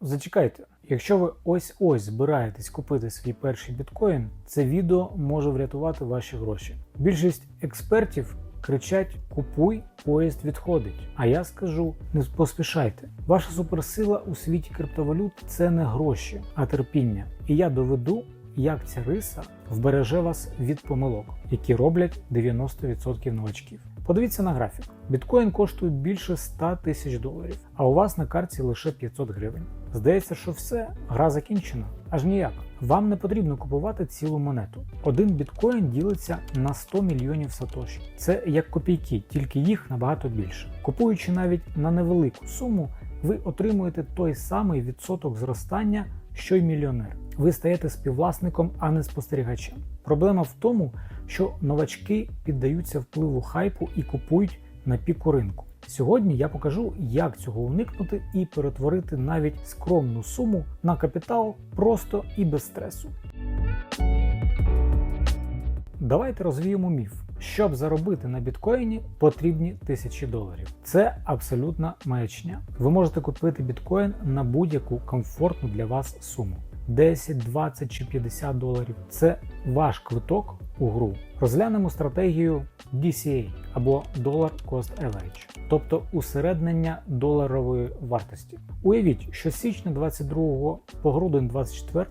Зачекайте, якщо ви ось-ось збираєтесь купити свій перший біткоін, це відео може врятувати ваші гроші. Більшість експертів кричать: Купуй, поїзд відходить. А я скажу: не поспішайте. Ваша суперсила у світі криптовалют це не гроші, а терпіння. І я доведу, як ця риса вбереже вас від помилок, які роблять 90% новачків. Подивіться на графік. Біткоін коштує більше 100 тисяч доларів, а у вас на карті лише 500 гривень. Здається, що все, гра закінчена. Аж ніяк. Вам не потрібно купувати цілу монету. Один біткоін ділиться на 100 мільйонів сатоші. Це як копійки, тільки їх набагато більше. Купуючи навіть на невелику суму, ви отримуєте той самий відсоток зростання, що й мільйонер. Ви стаєте співвласником, а не спостерігачем. Проблема в тому, що новачки піддаються впливу хайпу і купують на піку ринку. Сьогодні я покажу, як цього уникнути і перетворити навіть скромну суму на капітал просто і без стресу. Давайте розвіємо міф. Щоб заробити на біткоїні, потрібні тисячі доларів. Це абсолютна маячня. Ви можете купити біткоін на будь-яку комфортну для вас суму. 10, 20 чи 50 доларів це ваш квиток у гру. Розглянемо стратегію DCA або Dollar Cost Average, тобто усереднення доларової вартості. Уявіть, що з січня 22 по грудень 24,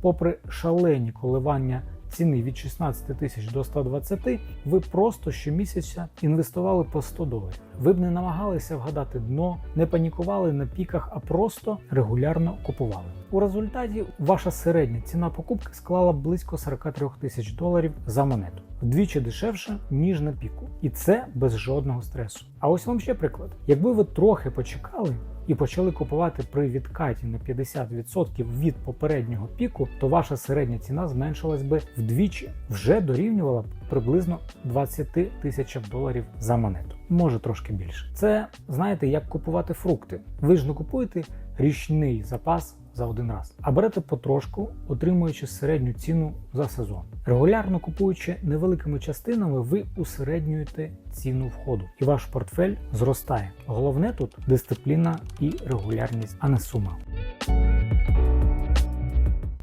попри шалені коливання ціни від 16 тисяч до 120, ви просто щомісяця інвестували по 100 доларів. Ви б не намагалися вгадати дно, не панікували на піках, а просто регулярно купували. У результаті ваша середня ціна покупки склала близько 43 тисяч доларів за монету, вдвічі дешевше ніж на піку, і це без жодного стресу. А ось вам ще приклад: якби ви трохи почекали. І почали купувати при відкаті на 50% від попереднього піку, то ваша середня ціна зменшилась би вдвічі, вже дорівнювала б приблизно 20 тисячам доларів за монету, може трошки більше. Це знаєте, як купувати фрукти. Ви ж не купуєте річний запас за один раз, а берете потрошку, отримуючи середню ціну за сезон. Регулярно купуючи невеликими частинами, ви усереднюєте ціну входу, і ваш портфель зростає. Головне тут дисципліна і регулярність, а не сума.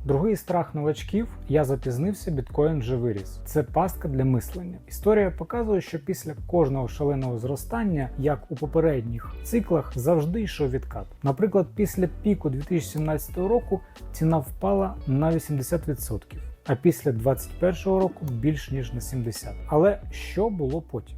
Другий страх новачків я запізнився, біткоін вже виріс. Це пастка для мислення. Історія показує, що після кожного шаленого зростання, як у попередніх циклах, завжди йшов відкат. Наприклад, після піку 2017 року ціна впала на 80%. А після 2021 року більш ніж на 70%. Але що було потім?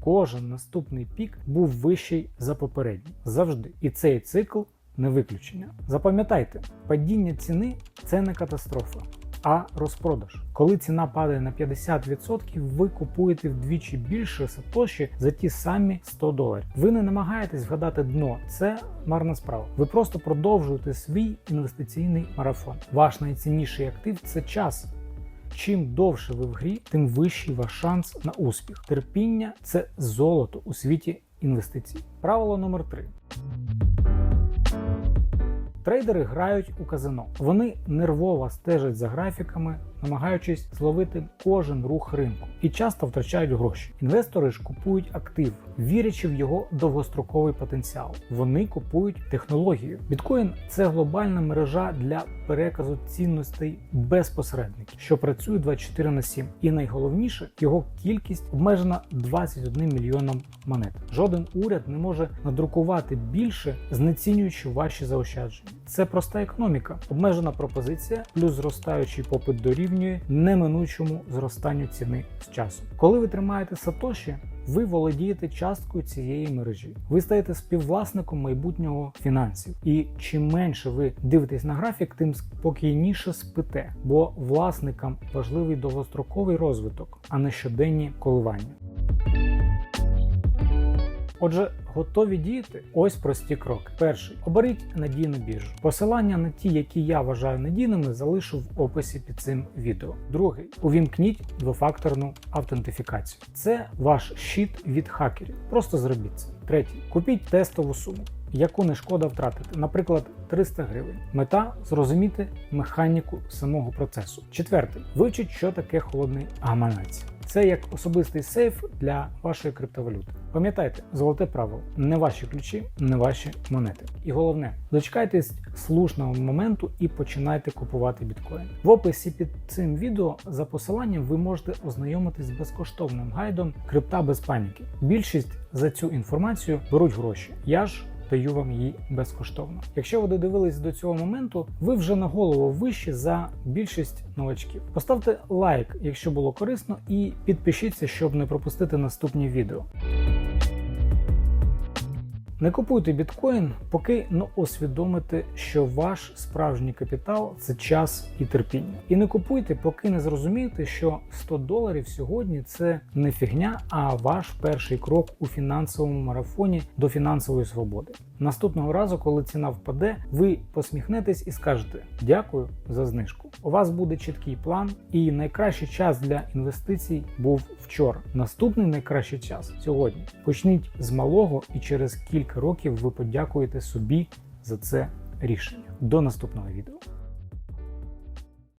Кожен наступний пік був вищий за попередній завжди. І цей цикл не виключення. Запам'ятайте, падіння ціни це не катастрофа, а розпродаж. Коли ціна падає на 50%, ви купуєте вдвічі більше сатоші за ті самі 100 доларів. Ви не намагаєтесь вгадати дно, це марна справа. Ви просто продовжуєте свій інвестиційний марафон. Ваш найцінніший актив це час. Чим довше ви в грі, тим вищий ваш шанс на успіх. Терпіння це золото у світі інвестицій. Правило номер 3 Трейдери грають у казино. Вони нервово стежать за графіками, намагаючись зловити кожен рух ринку і часто втрачають гроші. Інвестори ж купують актив, вірячи в його довгостроковий потенціал. Вони купують технологію. Біткоін це глобальна мережа для переказу цінностей без посередників, що працює 24 на 7. І найголовніше, його кількість обмежена 21 мільйоном монет. Жоден уряд не може надрукувати більше, знецінюючи ваші заощадження. Це проста економіка, обмежена пропозиція, плюс зростаючий попит дорівнює неминучому зростанню ціни з часом. Коли ви тримаєте сатоші, ви володієте часткою цієї мережі. Ви стаєте співвласником майбутнього фінансів. І чим менше ви дивитесь на графік, тим спокійніше спите, бо власникам важливий довгостроковий розвиток, а не щоденні коливання. Отже, готові діяти? Ось прості кроки. Перший оберіть надійну біржу. Посилання на ті, які я вважаю надійними, залишу в описі під цим відео. Другий увімкніть двофакторну автентифікацію. Це ваш щит від хакерів. Просто зробіть це. Третій купіть тестову суму. Яку не шкода втратити, наприклад, 300 гривень. Мета зрозуміти механіку самого процесу. Четвертий вивчіть, що таке холодний гаманець. Це як особистий сейф для вашої криптовалюти. Пам'ятайте, золоте правило: не ваші ключі, не ваші монети. І головне, дочекайтесь слушного моменту і починайте купувати біткоін. В описі під цим відео за посиланням ви можете ознайомитись з безкоштовним гайдом крипта без паніки. Більшість за цю інформацію беруть гроші. Я ж даю вам її безкоштовно. Якщо ви додивились до цього моменту, ви вже на голову вищі за більшість новачків. Поставте лайк, якщо було корисно, і підпишіться, щоб не пропустити наступні відео. Не купуйте біткоін, поки не усвідомите, що ваш справжній капітал це час і терпіння. І не купуйте, поки не зрозумієте, що 100 доларів сьогодні це не фігня, а ваш перший крок у фінансовому марафоні до фінансової свободи. Наступного разу, коли ціна впаде, ви посміхнетесь і скажете дякую за знижку. У вас буде чіткий план, і найкращий час для інвестицій був вчора. Наступний найкращий час сьогодні. Почніть з малого, і через кілька років ви подякуєте собі за це рішення. До наступного відео.